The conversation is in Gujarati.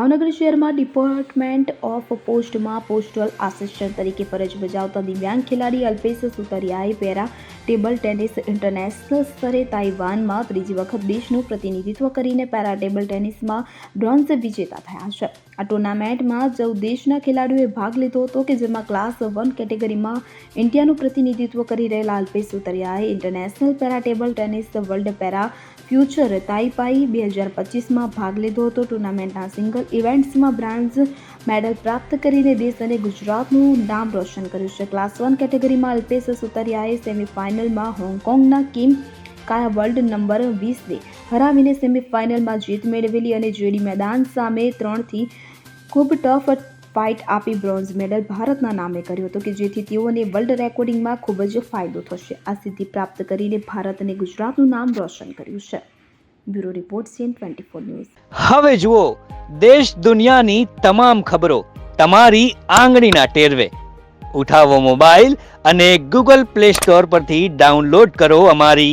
ભાવનગર શહેરમાં ડિપાર્ટમેન્ટ ઓફ પોસ્ટમાં પોસ્ટલ આસિસ્ટન્ટ તરીકે ફરજ બજાવતા દિવ્યાંગ ખેલાડી અલ્પેશ સુતરિયાએ પેરા ટેબલ ટેનિસ ઇન્ટરનેશનલ સ્તરે તાઇવાનમાં ત્રીજી વખત દેશનું પ્રતિનિધિત્વ કરીને પેરા ટેબલ ટેનિસમાં બ્રોન્ઝ વિજેતા થયા છે. આ ટુર્નામેન્ટમાં ચૌદ દેશના ખેલાડીઓએ ભાગ લીધો હતો કે જેમાં ક્લાસ વન કેટેગરીમાં ઇન્ડિયાનું પ્રતિનિધિત્વ કરી રહેલા Alpesh સુતરિયાએ international para table tennis world para future Taipei બે હજાર પચીસમાં ભાગ લીધો હતો. ટુર્નામેન્ટના સિંગલ ઇવેન્ટ્સમાં બ્રાન્ઝ મેડલ પ્રાપ્ત કરીને દેશ અને ગુજરાતનું નામ રોશન કર્યું છે. ક્લાસ વન કેટેગરીમાં અલ્પેશ સુતરિયાએ સેમિફાઇનલમાં હોંગકોંગના કિમ કાયા વર્લ્ડ નંબર વીસને હરાવીને સેમીફાઇનલમાં જીત મેળવેલી અને જેડી મેદાન સામે ત્રણથી ખૂબ ટફ ફાઇટ આપી બ્રોન્ઝ મેડલ ભારતના નામે કર્યો હતો કે જેથી તેઓને વર્લ્ડ રેકોર્ડિંગમાં ખૂબ જ ફાયદો થશે. આ સિદ્ધિ પ્રાપ્ત કરીને ભારત અને ગુજરાતનું નામ રોશન કર્યું છે. Bureau report CN twenty four news. હવે જુઓ, દેશ દુનિયાની તમામ ખબરો તમારી આંગળીના ટેરવે. ઉઠાવો મોબાઈલ અને ગૂગલ પ્લે સ્ટોર પરથી ડાઉનલોડ કરો અમારી